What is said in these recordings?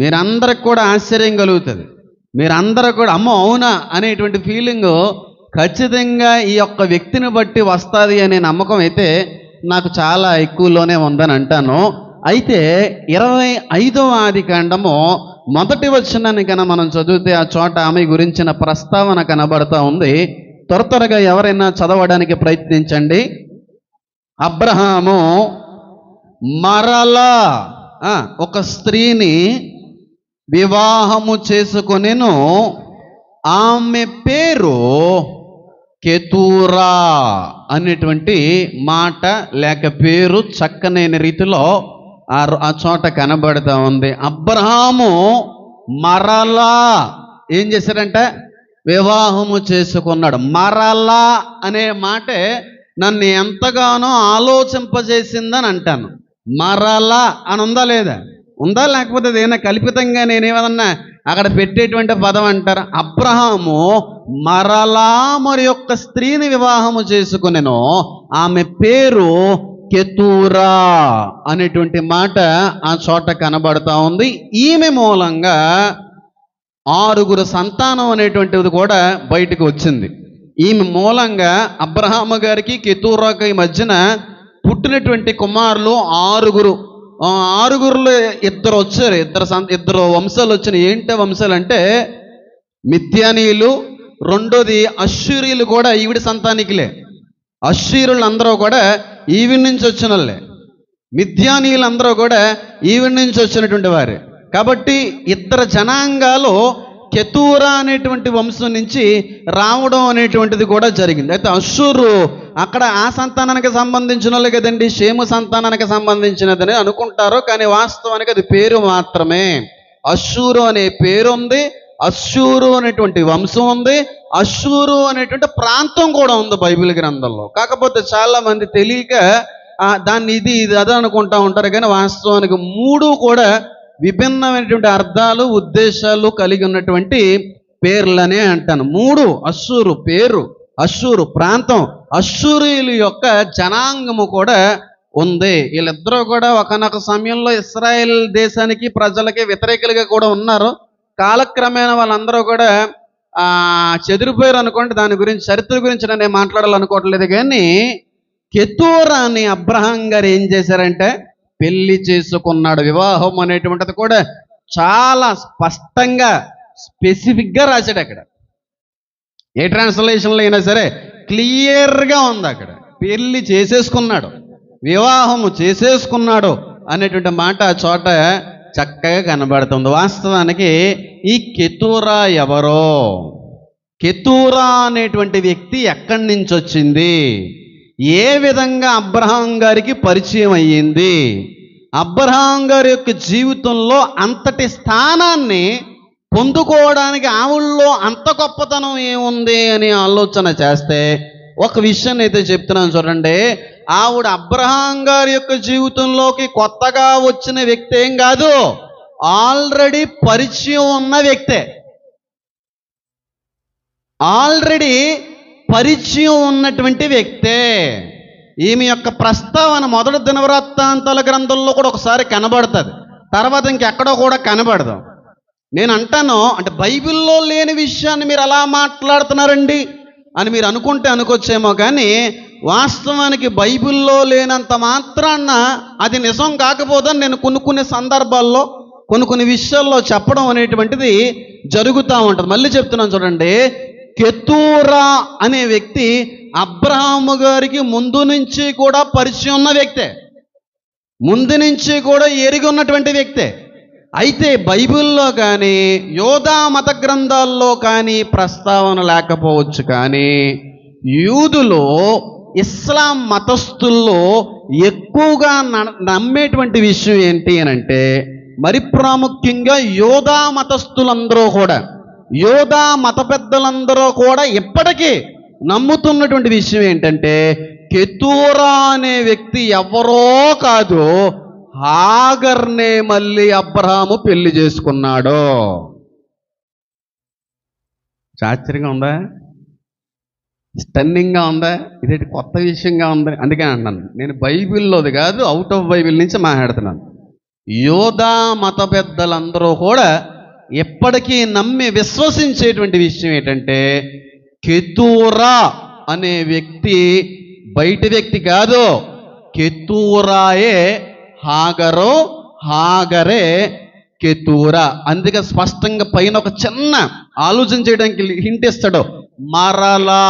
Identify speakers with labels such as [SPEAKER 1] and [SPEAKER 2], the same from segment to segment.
[SPEAKER 1] మీరందరికి కూడా ఆశ్చర్యం కలుగుతుంది. మీరందరూ కూడా అమ్మో అవునా అనేటువంటి ఫీలింగ్ ఖచ్చితంగా ఈ యొక్క వ్యక్తిని బట్టి వస్తుంది అనే నమ్మకం అయితే నాకు చాలా ఎక్కువలోనే ఉందని అంటాను. అయితే ఇరవై ఐదవ ఆది కాండము మొదటి వచ్చినాన్ని కన్నా మనం చదివితే ఆ చోట ఆమె గురించిన ప్రస్తావన కనబడతా ఉంది. త్వర త్వరగా ఎవరైనా చదవడానికి ప్రయత్నించండి. అబ్రహాము మరలా ఒక స్త్రీని వివాహము చేసుకొనెను. ఆమె పేరు కెతూరా అనేటువంటి మాట లేక పేరు చక్కనైన రీతిలో ఆ రో- ఆ చోట కనబడుతూ ఉంది. అబ్రహాము మరలా ఏం చేశారంటే వివాహము చేసుకున్నాడు. మరలా అనే మాటే నన్ను ఎంతగానో ఆలోచింపజేసిందని అంటాను. మరలా అని ఉందా లేదా? ఉందా? లేకపోతే ఏదైనా కల్పితంగా నేనేమన్నా అక్కడ పెట్టేటువంటి పదం అంటారు? అబ్రహాము మరలా మరి యొక్క స్త్రీని వివాహము చేసుకునేను. ఆమె పేరు కెతూరా అనేటువంటి మాట ఆ చోట కనబడతా ఉంది. ఈమె మూలంగా ఆరుగురు సంతానం అనేటువంటిది కూడా బయటకు వచ్చింది. ఈమె మూలంగా అబ్రహాము గారికి కెతూరాకి మధ్యన పుట్టినటువంటి కుమారులు ఆరుగురు. ఆరుగురులో ఇద్దరు వచ్చారు. ఇద్దరు ఇద్దరు వంశాలు వచ్చినాయి. ఏంటి వంశాలు అంటే మిథ్యానీయులు రెండోది అశ్వరీయులు కూడా ఈవిడ సంతానికిలే. అశ్వీరులు కూడా ఈవిడ నుంచి వచ్చిన వాళ్ళే మిథ్యానీయులందరూ కూడా ఈవిడ నుంచి వచ్చినటువంటి వారే. కాబట్టి ఇద్దరు జనాంగాలు కెతూరా అనేటువంటి వంశం నుంచి రావడం అనేటువంటిది కూడా జరిగింది. అయితే అశ్షూరు అక్కడ ఆ సంతానానికి సంబంధించిన వాళ్ళు కదండి షేము సంతానానికి సంబంధించినదని అనుకుంటారు కానీ వాస్తవానికి అది పేరు మాత్రమే. అశ్షూరు అనే పేరు ఉంది అశ్షూరు అనేటువంటి వంశం ఉంది అశ్షూరు అనేటువంటి ప్రాంతం కూడా ఉంది బైబిల్ గ్రంథంలో. కాకపోతే చాలా మంది తెలియక దాన్ని ఇది ఇది అదే అనుకుంటా ఉంటారు కానీ వాస్తవానికి మూడు కూడా విభిన్నమైనటువంటి అర్థాలు ఉద్దేశాలు కలిగి ఉన్నటువంటి పేర్లనే అంటాను. మూడు అశ్షూరు పేరు అశ్షూరు ప్రాంతం. అశ్షూరియుల యొక్క జనాంగము కూడా ఉంది. వీళ్ళిద్దరూ కూడా ఒకనొక సమయంలో ఇస్రాయెల్ దేశానికి ప్రజలకి వ్యతిరేకులుగా కూడా ఉన్నారు. కాలక్రమేణా వాళ్ళందరూ కూడా చెదిరిపోయారు అనుకోండి దాని గురించి చరిత్ర గురించి నేను మాట్లాడాలనుకోవట్లేదు కానీ కెతూరాని అబ్రహాం గారు ఏం చేశారంటే పెళ్ళి చేసుకున్నాడు. వివాహం అనేటువంటిది కూడా చాలా స్పష్టంగా స్పెసిఫిక్గా రాశాడు అక్కడ. ఏ ట్రాన్స్లేషన్లో అయినా సరే క్లియర్గా ఉంది అక్కడ. పెళ్ళి చేసేసుకున్నాడు. వివాహము చేసేసుకున్నాడు అనేటువంటి మాట ఆ చోట చక్కగా కనబడుతుంది. వాస్తవానికి ఈ కెతూరా ఎవరో? కెతూరా అనేటువంటి వ్యక్తి ఎక్కడి నుంచి వచ్చింది? ఏ విధంగా అబ్రహాం గారికి పరిచయం అయ్యింది? అబ్రహాం గారి యొక్క జీవితంలో అంతటి స్థానాన్ని పొందుకోవడానికి ఆవుల్లో అంత గొప్పతనం ఏముంది అని ఆలోచన చేస్తే ఒక విషయం అయితే చెప్తున్నాను చూడండి. ఆవిడ అబ్రహాం గారి యొక్క జీవితంలోకి కొత్తగా వచ్చిన వ్యక్తి ఏం కాదు ఆల్రెడీ పరిచయం ఉన్న వ్యక్తే. ఆల్రెడీ పరిచయం ఉన్నటువంటి వ్యక్తే. ఈమె యొక్క ప్రస్తావన మొదటి దినవృత్తాంతాల గ్రంథంలో కూడా ఒకసారి కనబడుతుంది. తర్వాత ఇంకెక్కడో కూడా కనబడదు. నేను అంటాను అంటే బైబిల్లో లేని విషయాన్ని మీరు అలా మాట్లాడుతున్నారండి అని మీరు అనుకుంటే అనుకొచ్చేమో కానీ వాస్తవానికి బైబిల్లో లేనంత మాత్రాన అది నిజం కాకపోదని నేను కొన్ని కొన్ని సందర్భాల్లో కొన్ని కొన్ని విషయాల్లో చెప్పడం అనేటువంటిది జరుగుతూ ఉంటుంది. మళ్ళీ చెప్తున్నాను చూడండి కెతూరా అనే వ్యక్తి అబ్రహాము గారికి ముందు నుంచి కూడా పరిచయం ఉన్న వ్యక్తే. ముందు నుంచి కూడా ఎరిగి ఉన్నటువంటి వ్యక్తే. అయితే బైబిల్లో కానీ యోధా మత గ్రంథాల్లో కానీ ప్రస్తావన లేకపోవచ్చు కానీ యూదులో ఇస్లాం మతస్థుల్లో ఎక్కువగా న- నమ్మేటువంటి విషయం ఏంటి అని అంటే మరి ప్రాముఖ్యంగా యోధా మతస్థులందరూ కూడా యోధా మత పెద్దలందరూ కూడా ఇప్పటికీ నమ్ముతున్నటువంటి విషయం ఏంటంటే కెతూరా అనే వ్యక్తి ఎవరో కాదు హాగర్నే మళ్ళీ అబ్రహాము పెళ్ళి చేసుకున్నాడు. ఆశ్చర్యంగా ఉందా? స్టన్నింగ్గా ఉందా? ఇదేంటి కొత్త విషయంగా ఉంది? అందుకే అంటున్నాను. నేను బైబిల్లోది కాదు అవుట్ ఆఫ్ బైబిల్ నుంచి మాట్లాడుతున్నాను. యోధా మత పెద్దలందరూ కూడా ఎప్పటికీ నమ్మి విశ్వసించేటువంటి విషయం ఏంటంటే కెతూరా అనే వ్యక్తి బయటి వ్యక్తి కాదు. కెతూరాయే హాగరో హాగరే కెతూరా. అందుకే స్పష్టంగా పైన ఒక చిన్న ఆలోచన చేయడానికి హింట్ ఇస్తాడు. మరలా.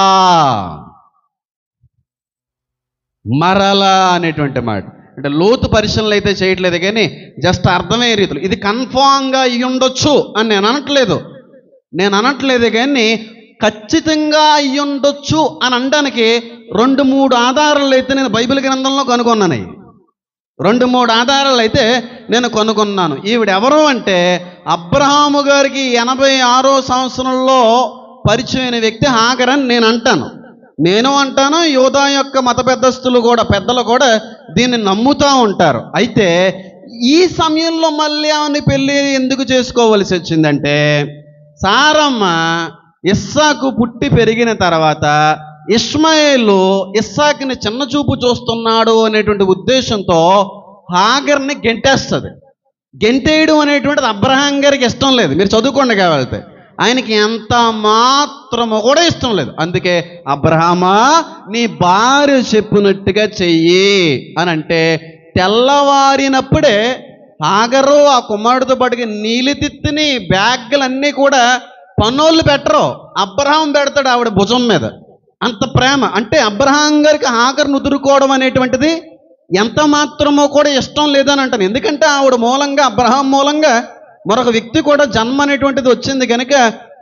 [SPEAKER 1] మరలా అనేటువంటి మాట. అంటే లోతు పరిశీలనలు అయితే చేయట్లేదు కానీ జస్ట్ అర్థమయ్యే రీతిలో. ఇది కన్ఫామ్గా అయ్యి ఉండొచ్చు అని నేను అనట్లేదు. నేను అనట్లేదు కానీ ఖచ్చితంగా అయ్యి ఉండొచ్చు అని అనడానికి రెండు మూడు ఆధారాలు అయితే నేను బైబిల్ గ్రంథంలో కనుగొన్నాను. రెండు మూడు ఆధారాలు అయితే నేను కనుగొన్నాను. ఈవిడ ఎవరు అంటే అబ్రహాము గారికి ఎనభై ఆరో సంవత్సరంలో పరిచయమైన వ్యక్తి హాగరని నేను అంటాను. నేను అంటాను యోధా యొక్క మత పెద్దస్తులు కూడా పెద్దలు కూడా దీన్ని నమ్ముతూ ఉంటారు. అయితే ఈ సమయంలో మళ్ళీ ఆమెని పెళ్ళి ఎందుకు చేసుకోవలసి వచ్చిందంటే సారమ్మ ఇస్సాకు పుట్టి పెరిగిన తర్వాత ఇస్మాయిలు ఇస్సాకుని చిన్న చూపు చూస్తున్నాడు అనేటువంటి ఉద్దేశంతో హాగర్ని గెంటేస్తుంది. గెంటేయడం అనేటువంటిది అబ్రహాం గారికి ఇష్టం లేదు. మీరు చదువుకోండి కావాలితే ఆయనకి ఎంత మాత్రము కూడా ఇష్టం లేదు. అందుకే అబ్రహమా నీ భార్య చెప్పినట్టుగా చెయ్యి అని అంటే తెల్లవారినప్పుడే ఆగరు ఆ కుమారుడితో పాటుగా నీలితిత్తిని బ్యాగులన్నీ కూడా పన్నోళ్ళు పెట్టరు. అబ్రహాం పెడతాడు ఆవిడ భుజం మీద. అంత ప్రేమ. అంటే అబ్రహాం గారికి హాగర్ను ఉదురుకోవడం అనేటువంటిది ఎంత మాత్రమో కూడా ఇష్టం లేదని అంటాను. ఎందుకంటే ఆవిడ మూలంగా అబ్రహాం మూలంగా మరొక వ్యక్తి కూడా జన్మ అనేటువంటిది వచ్చింది కనుక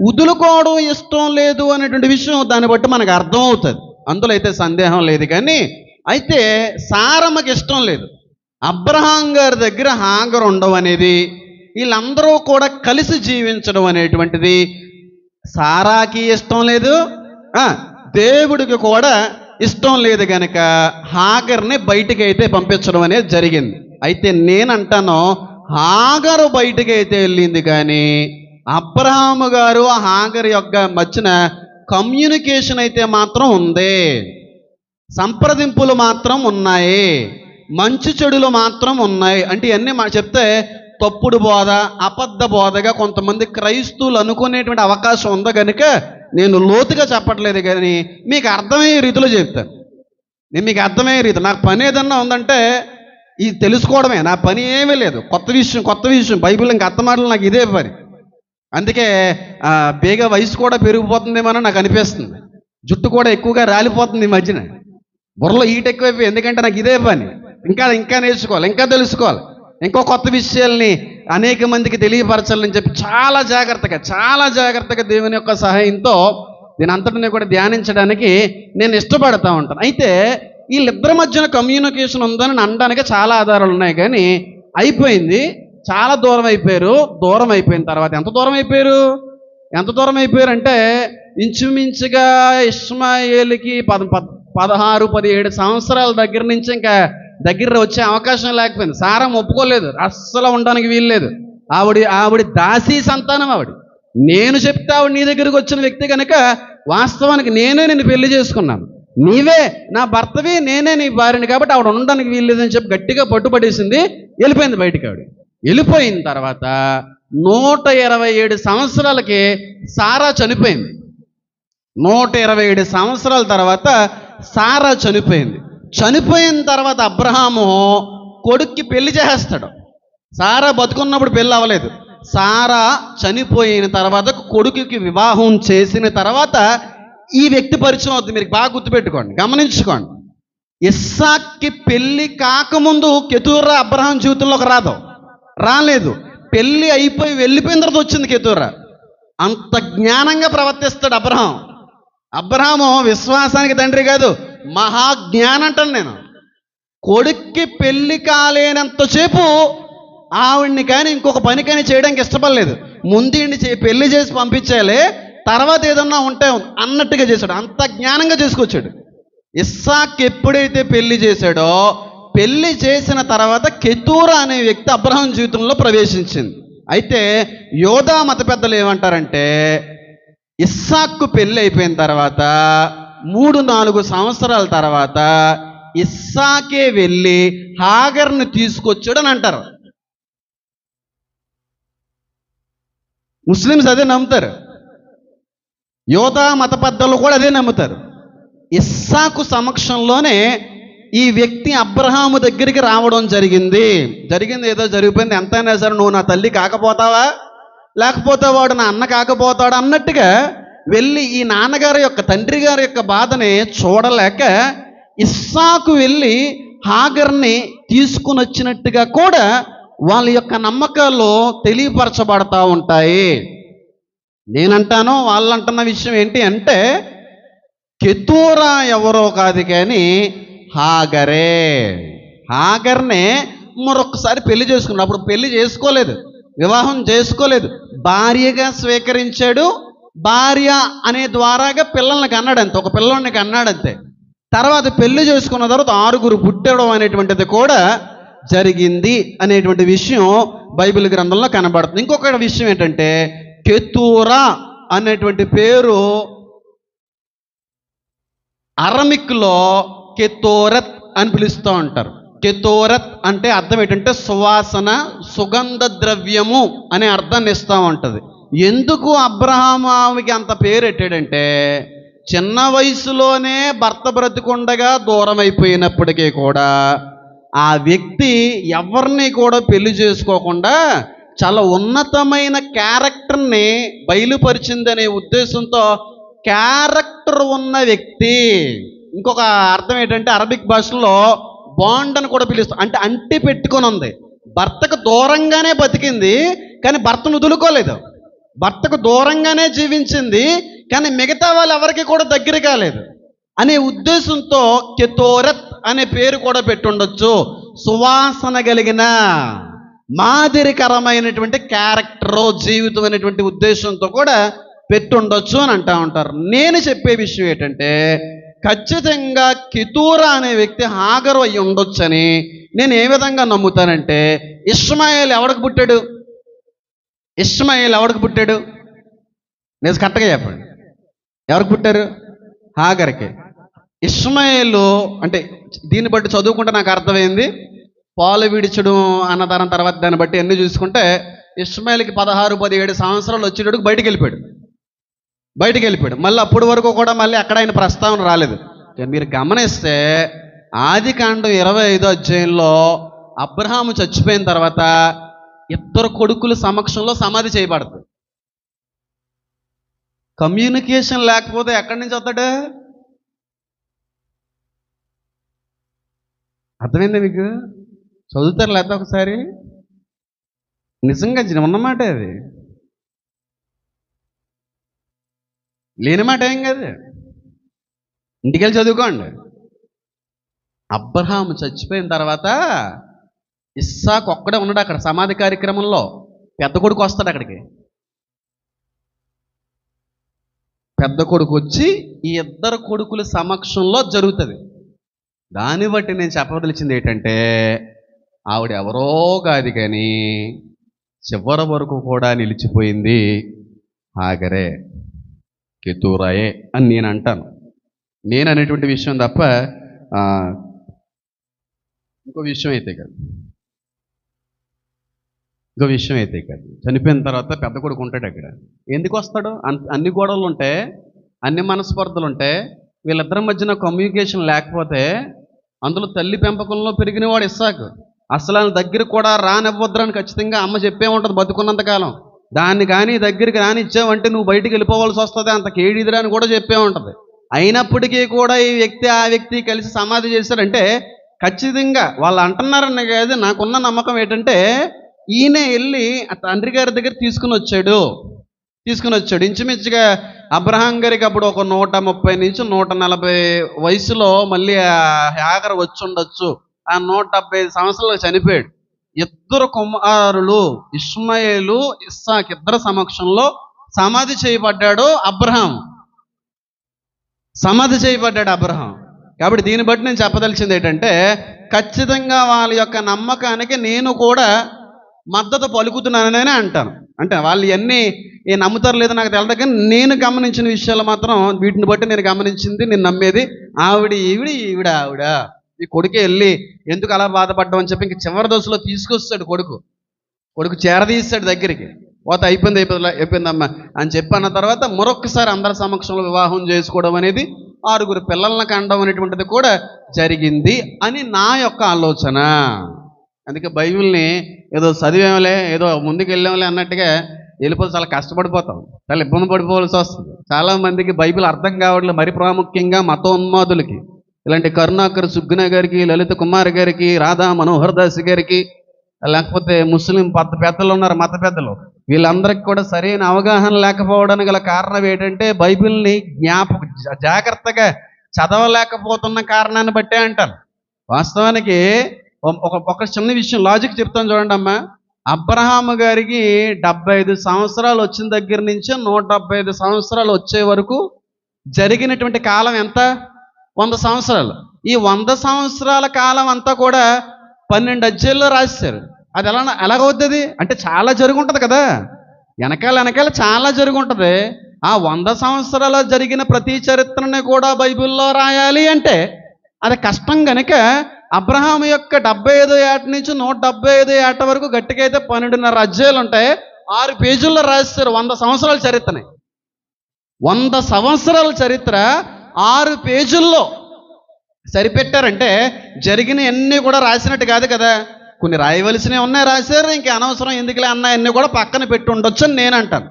[SPEAKER 1] ఉదులుకోవడం ఇష్టం లేదు అనేటువంటి విషయం దాన్ని బట్టి మనకు అర్థం అవుతుంది అందులో అయితే సందేహం లేదు కానీ అయితే సారమ్మకి ఇష్టం లేదు. అబ్రహాం గారి దగ్గర హాగర్ ఉండవు అనేది వీళ్ళందరూ కూడా కలిసి జీవించడం అనేటువంటిది సారాకి ఇష్టం లేదు. దేవుడికి కూడా ఇష్టం లేదు కనుక హాగర్ని బయటికి అయితే పంపించడం అనేది జరిగింది. అయితే నేనంటాను హాగరు బయటికి అయితే వెళ్ళింది కానీ అబ్రహాము గారు ఆ హాగర్ యొక్క మధ్యన కమ్యూనికేషన్ అయితే మాత్రం ఉంది. సంప్రదింపులు మాత్రం ఉన్నాయి. మంచి చెడులు మాత్రం ఉన్నాయి. అంటే ఇవన్నీ మా చెప్తే తప్పుడు బోధ అబద్ధ బోధగా కొంతమంది క్రైస్తువులు అనుకునేటువంటి అవకాశం ఉంది కనుక నేను లోతుగా చెప్పట్లేదు కానీ మీకు అర్థమయ్యే రీతిలో చెప్తాను. నేను మీకు అర్థమయ్యే రీతి నాకు పని ఏదన్నా ఉందంటే ఇది తెలుసుకోవడమే. నా పని ఏమీ లేదు. కొత్త విషయం కొత్త విషయం. బైబిల్ ఇంకా అర్థమాటలు నాకు ఇదే పని. అందుకే బేగ వయసు కూడా పెరిగిపోతుందేమో నాకు అనిపిస్తుంది. జుట్టు కూడా ఎక్కువగా రాలిపోతుంది ఈ మధ్యన. బుర్రలో ఈట ఎక్కువైపోయి ఎందుకంటే నాకు ఇదే పని. ఇంకా ఇంకా నేర్చుకోవాలి ఇంకా తెలుసుకోవాలి. ఇంకో కొత్త విషయాల్ని అనేక మందికి తెలియపరచాలని చెప్పి చాలా జాగ్రత్తగా చాలా జాగ్రత్తగా దేవుని యొక్క సహాయంతో దీని అంతటిని కూడా ధ్యానించడానికి నేను ఇష్టపడతా ఉంటాను. అయితే వీళ్ళిద్దరి మధ్యన కమ్యూనికేషన్ ఉందని అనడానికి చాలా ఆధారాలు ఉన్నాయి కానీ అయిపోయింది. చాలా దూరం అయిపోయారు. దూరం అయిపోయిన తర్వాత ఎంత దూరం అయిపోయారు? ఎంత దూరం అయిపోయారు అంటే ఇంచుమించుగా ఇస్మాయిల్కి పద పదహారు పదిహేడు సంవత్సరాల దగ్గర నుంచి ఇంకా దగ్గర వచ్చే అవకాశం లేకపోయింది. సారం ఒప్పుకోలేదు. అస్సలు ఉండడానికి వీల్లేదు ఆవిడ ఆవిడ దాసీ సంతానం ఆవిడ. నేను చెప్తే ఆవిడ నీ దగ్గరికి వచ్చిన వ్యక్తి కనుక వాస్తవానికి నేనే నిన్ను పెళ్ళి చేసుకున్నాను. నీవే నా భర్తవి నేనే నీ భార్యని కాబట్టి ఆవిడ ఉండడానికి వీల్లేదని చెప్పి గట్టిగా పట్టుబడేసింది వెళ్ళిపోయింది బయటికి ఆవిడ. వెళ్ళిపోయిన తర్వాత నూట ఇరవై ఏడు సంవత్సరాలకి సారా చనిపోయింది. నూట ఇరవై ఏడు సంవత్సరాల తర్వాత సారా చనిపోయింది. చనిపోయిన తర్వాత అబ్రహాము కొడుక్కి పెళ్ళి చేసేస్తాడు. సారా బతుకున్నప్పుడు పెళ్ళి అవ్వలేదు. సారా చనిపోయిన తర్వాత కొడుకుకి వివాహం చేసిన తర్వాత ఈ వ్యక్తి పరిచయం అవుతుంది. మీరు బాగా గుర్తుపెట్టుకోండి. గమనించుకోండి. ఇస్సాక్కి పెళ్ళి కాకముందు కెతూరా అబ్రహాం జీవితంలోకి రాదు. రాలేదు. పెళ్ళి అయిపోయి వెళ్ళిపోయిన తర్వాత వచ్చింది కెతూరా. అంత జ్ఞానంగా ప్రవర్తిస్తాడు అబ్రహాం. అబ్రహాము విశ్వాసానికి తండ్రి కాదు. మహాజ్ఞానం అంటాను నేను. కొడుక్కి పెళ్ళి కాలేనంతసేపు ఆవిడ్ని కానీ ఇంకొక పని కానీ చేయడానికి ఇష్టపడలేదు. ముందు చే పెళ్ళి చేసి పంపించాలి. తర్వాత ఏదన్నా ఉంటే అన్నట్టుగా చేశాడు. అంత జ్ఞానంగా చేసుకొచ్చాడు. ఇస్సాక్ ఎప్పుడైతే పెళ్ళి చేశాడో పెళ్ళి చేసిన తర్వాత కెతూరా అనే వ్యక్తి అబ్రహం జీవితంలో ప్రవేశించింది. అయితే యోధా మత పెద్దలు ఏమంటారంటే ఇస్సాక్కు పెళ్ళి అయిపోయిన తర్వాత మూడు నాలుగు సంవత్సరాల తర్వాత ఇస్సాకే వెళ్ళి హాగర్ను తీసుకొచ్చాడు అని అంటారు. ముస్లిమ్స్ అదే నమ్ముతారు. యోధా మత పెద్దలు కూడా అదే నమ్ముతారు. ఇస్సాకు సమక్షంలోనే ఈ వ్యక్తి అబ్రహాము దగ్గరికి రావడం జరిగింది. జరిగింది ఏదో జరిగిపోయింది. ఎంతైనా సరే నువ్వు నా తల్లి కాకపోతావా? లేకపోతే వాడు నా అన్న కాకపోతాడు? అన్నట్టుగా వెళ్ళి ఈ నాన్నగారి యొక్క తండ్రి గారి యొక్క బాధని చూడలేక ఇస్సాకు వెళ్ళి హాగర్ని తీసుకుని వచ్చినట్టుగా కూడా వాళ్ళ యొక్క నమ్మకాలు తెలియపరచబడతా ఉంటాయి. నేనంటాను వాళ్ళు అంటున్న విషయం ఏంటి అంటే కెతూరా ఎవరో కాదు కానీ హాగరే. హాగర్నే మరొకసారి పెళ్ళి చేసుకున్నాడు. అప్పుడు పెళ్ళి చేసుకోలేదు. వివాహం చేసుకోలేదు. భార్యగా స్వీకరించాడు. భార్య అనే ద్వారాగా పిల్లల్ని కన్నాడంతే. ఒక పిల్లోడిని కన్నాడంతే. తర్వాత పెళ్ళి చేసుకున్న తర్వాత ఆరుగురు పుట్టడం అనేటువంటిది కూడా జరిగింది అనేటువంటి విషయం బైబిల్ గ్రంథంలో కనబడుతుంది. ఇంకొక విషయం ఏంటంటే కెతూరా అనేటువంటి పేరు అరమిక్లో కెతోరత్ అని పిలుస్తూ ఉంటారు. కెతోరత్ అంటే అర్థం ఏంటంటే సువాసన సుగంధ ద్రవ్యము అనే అర్థాన్ని ఇస్తూ ఉంటుంది. ఎందుకు అబ్రహామావికి అంత పేరు పెట్టాడంటే చిన్న వయసులోనే భర్త బ్రతికుండగా దూరం అయిపోయినప్పటికీ కూడా ఆ వ్యక్తి ఎవరిని కూడా పెళ్ళి చేసుకోకుండా చాలా ఉన్నతమైన క్యారెక్టర్ని బయలుపరిచిందనే ఉద్దేశంతో క్యారెక్టర్ ఉన్న వ్యక్తి. ఇంకొక అర్థం ఏంటంటే అరబిక్ భాషలో బాండ్ అని కూడా పిలుస్తాం అంటే అంటి పెట్టుకొని ఉంది. భర్తకు దూరంగానే బతికింది కానీ భర్తను వదులుకోలేదు. భర్తకు దూరంగానే జీవించింది కానీ మిగతా వాళ్ళు ఎవరికి కూడా దగ్గర కాలేదు. అనే ఉద్దేశంతో కెతోరత్ అనే పేరు కూడా పెట్టుండొచ్చు. సువాసన కలిగిన మాదిరికరమైనటువంటి క్యారెక్టర్ జీవితం అనేటువంటి ఉద్దేశంతో కూడా పెట్టుండొచ్చు అని అంటా ఉంటారు. నేను చెప్పే విషయం ఏంటంటే ఖచ్చితంగా కితూరా అనే వ్యక్తి హాగరు అయి ఉండొచ్చని నేను ఏ విధంగా నమ్ముతానంటే ఇస్మాయిల్ ఎవడికి పుట్టాడు? ఇస్మాయిల్ ఎవడికి పుట్టాడు? నేను కరెక్ట్గా చెప్పండి. ఎవరికి పుట్టారు? హాగర్కి. ఇస్మాయిల్ అంటే దీన్ని బట్టి చదువుకుంటే నాకు అర్థమైంది. పాలు విడిచడం అన్నదానం తర్వాత దాన్ని బట్టి ఎన్ని చూసుకుంటే ఇస్మాయిల్కి పదహారు పదిహేడు సంవత్సరాలు వచ్చేటప్పుడు బయటికి వెళ్ళిపోయాడు. బయటికి వెళ్ళిపోయాడు. మళ్ళీ అప్పటి వరకు కూడా మళ్ళీ అక్కడ ఆయన ప్రస్తావన రాలేదు. మీరు గమనిస్తే ఆది కాండం ఇరవై ఐదో అధ్యాయంలో అబ్రహాము చచ్చిపోయిన తర్వాత ఇద్దరు కొడుకుల సమక్షంలో సమాధి చేయబడుతుంది కమ్యూనికేషన్ లేకపోతే ఎక్కడి నుంచి వస్తాడు? అర్థమైందా మీకు? చదువుతారు లేదా ఒకసారి? నిజంగా ఉన్నమాట అది. లేని మాట ఏం కాదు. ఇంటికెళ్ళి చదువుకోండి. అబ్రహాం చచ్చిపోయిన తర్వాత ఇస్సాకు ఒక్కడే ఉన్నాడు అక్కడ సమాధి కార్యక్రమంలో. పెద్ద కొడుకు వస్తాడు అక్కడికి. పెద్ద కొడుకు వచ్చి ఈ ఇద్దరు కొడుకుల సమక్షంలో జరుగుతుంది. దాన్ని బట్టి నేను చెప్పదలిచింది ఏంటంటే ఆవిడ ఎవరో కాదు కానీ చివరి వరకు కూడా నిలిచిపోయింది. ఆగరే కెతూరాయే అని నేను అంటాను. నేను అనేటువంటి విషయం తప్ప ఇంకో విషయం అయితే కాదు. ఇంకో విషయం అయితే కాదు. చనిపోయిన తర్వాత పెద్ద కొడుకు ఉంటాడు అక్కడ. ఎందుకు వస్తాడు? అన్- అన్ని గొడవలు ఉంటాయి అన్ని మనస్పర్ధలు ఉంటాయి వీళ్ళిద్దరి మధ్యన కమ్యూనికేషన్ లేకపోతే అందులో తల్లి పెంపకంలో పెరిగినవాడు ఇస్సాకు. అసలు దగ్గర కూడా రానివ్వద్దని ఖచ్చితంగా అమ్మ చెప్పే ఉంటుంది బతుకున్నంత కాలం. దాన్ని కానీ దగ్గరికి రానిచ్చావంటే నువ్వు బయటికి వెళ్ళిపోవాల్సి వస్తుంది అంత కేడిదిరా అని కూడా చెప్పే ఉంటుంది. అయినప్పటికీ కూడా ఈ వ్యక్తి ఆ వ్యక్తి కలిసి సమాధి చేశారంటే ఖచ్చితంగా వాళ్ళు అంటున్నారన్న కాదు నాకున్న నమ్మకం ఏంటంటే ఈయన వెళ్ళి ఆ తండ్రి గారి దగ్గర తీసుకుని వచ్చాడు. తీసుకుని వచ్చాడు. ఇంచుమించుగా అబ్రహాం గారికి అప్పుడు ఒక నూట ముప్పై నుంచి నూట నలభై వయసులో మళ్ళీ ఆ హ్యాగర్ వచ్చి ఉండొచ్చు. ఆ నూట డెబ్బై ఐదు సంవత్సరాలు చనిపోయాడు. ఇద్దరు కుమారులు ఇస్మాయేలు ఇస్సాక్ ఇద్దరు సమక్షంలో సమాధి చేయబడ్డాడు అబ్రహాం. సమాధి చేయబడ్డాడు అబ్రహాం. కాబట్టి దీన్ని బట్టి నేను చెప్పదలిచింది ఏంటంటే ఖచ్చితంగా వాళ్ళ యొక్క నమ్మకానికి నేను కూడా మద్దతు పలుకుతున్నాననే అంటాను. అంటే వాళ్ళు ఇవన్నీ ఏ నమ్ముతారు లేదో నాకు తెలియదు కానీ నేను గమనించిన విషయాలు మాత్రం వీటిని బట్టి నేను గమనించింది నేను నమ్మేది ఆవిడ ఈవిడ ఈవిడ ఆవిడ. ఈ కొడుకే వెళ్ళి ఎందుకు అలా బాధపడ్డావు అని చెప్పి ఇంక చివరి దశలో తీసుకొస్తాడు కొడుకు. కొడుకు చేరదీస్తాడు దగ్గరికి. పోత అయిపోయింది అయిపోయింది అయిపోయిందమ్మా అని చెప్పి అన్న తర్వాత మరొకసారి అందరి సమక్షంలో వివాహం చేసుకోవడం అనేది ఆరుగురు పిల్లలను కండం అనేటువంటిది కూడా జరిగింది అని నా యొక్క ఆలోచన. అందుకే బైబిల్ని ఏదో చదివేమలే ఏదో ముందుకు వెళ్ళాంలే అన్నట్టుగా వెళ్ళిపోతే చాలా కష్టపడిపోతాం. చాలా ఇబ్బంది పడిపోవాల్సి వస్తుంది. చాలా మందికి బైబిల్ అర్థం కావట్లేదు మరి ప్రాముఖ్యంగా మతోన్మాదులకి. ఇలాంటి కరుణాకర్ సుగ్గున గారికి లలిత కుమార్ గారికి రాధా మనోహర్ దాస్ గారికి లేకపోతే ముస్లిం పెద్ద పెద్దలు ఉన్నారు మత పెద్దలు వీళ్ళందరికీ కూడా సరైన అవగాహన లేకపోవడానికి గల కారణం ఏంటంటే బైబిల్ని జ్ఞాపక జా- జాగ్రత్తగా చదవలేకపోతున్న కారణాన్ని బట్టే అంటాను వాస్తవానికి ఒక- ఒక ఒక చిన్న విషయం లాజిక్ చెప్తాను చూడండి అమ్మా. అబ్రహాము గారికి డెబ్బై ఐదు సంవత్సరాలు వచ్చిన దగ్గర నుంచి నూట డెబ్బై ఐదు సంవత్సరాలు వచ్చే వరకు జరిగినటువంటి కాలం ఎంత? వంద సంవత్సరాలు. ఈ వంద సంవత్సరాల కాలం అంతా కూడా పన్నెండు అధ్యాయుల్లో రాశారు. అది ఎలా ఎలాగవుతుంది అంటే చాలా జరుగుంటుంది కదా. వెనకాల వెనకాల చాలా జరుగుంటుంది. ఆ వంద సంవత్సరాలు జరిగిన ప్రతి చరిత్రని కూడా బైబిల్లో రాయాలి అంటే అది కష్టం కనుక అబ్రహాం యొక్క డెబ్బై ఐదో ఏట నుంచి నూట డెబ్బై ఐదో ఏట వరకు గట్టిగా అయితే పన్నెండున్నర అధ్యాయులు ఉంటాయి ఆరు పేజీల్లో రాశారు వంద సంవత్సరాల చరిత్రని. వంద సంవత్సరాల చరిత్ర ఆరు పేజీల్లో సరిపెట్టారంటే జరిగిన అన్నీ కూడా రాసినట్టు కాదు కదా. కొన్ని రాయవలసినవి ఉన్నాయి రాశారు ఇంక అనవసరం ఎందుకులే అన్నాయన్నీ అన్నీ కూడా పక్కన పెట్టి ఉండొచ్చు అని నేను అంటాను.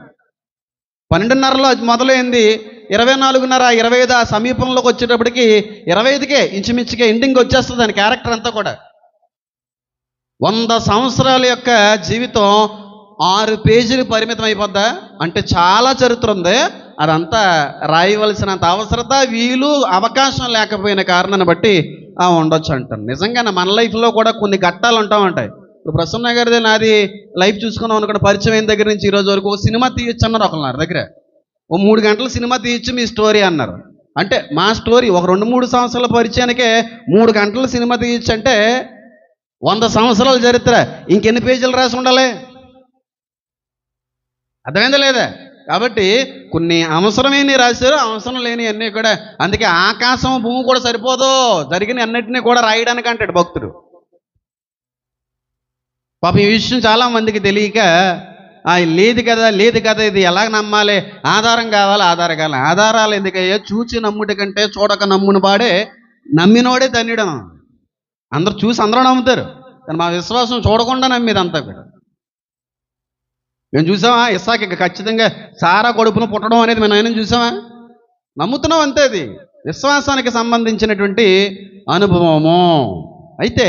[SPEAKER 1] పన్నెండున్నరలో మొదలైంది ఇరవై నాలుగున్నర ఇరవై ఐదు ఆ సమీపంలోకి వచ్చేటప్పటికి ఇరవై ఐదుకే ఇంచుమించుకే ఎండింగ్ వచ్చేస్తుంది దాని క్యారెక్టర్ అంతా కూడా. వంద సంవత్సరాల యొక్క జీవితం ఆరు పేజీలు పరిమితం అయిపోద్దా? అంటే చాలా చరిత్ర ఉంది. అదంతా రాయవలసినంత అవసరత వీలు అవకాశం లేకపోయిన కారణాన్ని బట్టి ఉండొచ్చు అంటాను నిజంగానే మన లైఫ్లో కూడా కొన్ని ఘట్టాలు ఉంటా ఉంటాయి. ఇప్పుడు ప్రసన్న గారిది నాది లైఫ్ చూసుకున్నాం అనుకోండి పరిచయం అయిన దగ్గర నుంచి ఈ రోజు వరకు ఓ సినిమా తీయొచ్చు అన్నారు ఒకళ్ళు నా దగ్గర. ఓ మూడు గంటల సినిమా తీయచ్చు మీ స్టోరీ అన్నారు. అంటే మా స్టోరీ ఒక రెండు మూడు సంవత్సరాల పరిచయానికే మూడు గంటల సినిమా తీయచ్చు అంటే వంద సంవత్సరాల చరిత్ర. ఇంకెన్ని పేజీలు రాసి ఉండాలి? అర్థమైందా లేదా? కాబట్టి కొన్ని అవసరమైనవి రాశారు అవసరం లేని అన్నీ కూడా. అందుకే ఆకాశం భూమి కూడా సరిపోదు. జరిగిన అన్నిటినీ కూడా రాయడానికి అంటాడు భక్తుడు. పాపం ఈ విషయం చాలా మందికి తెలియక లేదు కదా లేదు కదా ఇది ఎలా నమ్మాలి? ఆధారం కావాలి ఆధారం కావాలి. ఆధారాలు ఎందుకయ్యా? చూచి నమ్ముడి కంటే చూడక నమ్ముని వాడే నమ్మినోడే ధన్యుడు. అందరు చూసి అందరూ నమ్ముతారు. కానీ మా విశ్వాసం చూడకుండా నమ్మేది అంతా కూడా. మేము చూసామా ఇస్సాకి ఇంకా ఖచ్చితంగా సారా కొడుపును పుట్టడం అనేది మేము ఆయన చూసామా నమ్ముతున్నాం అంతే అది. విశ్వాసానికి సంబంధించినటువంటి అనుభవము. అయితే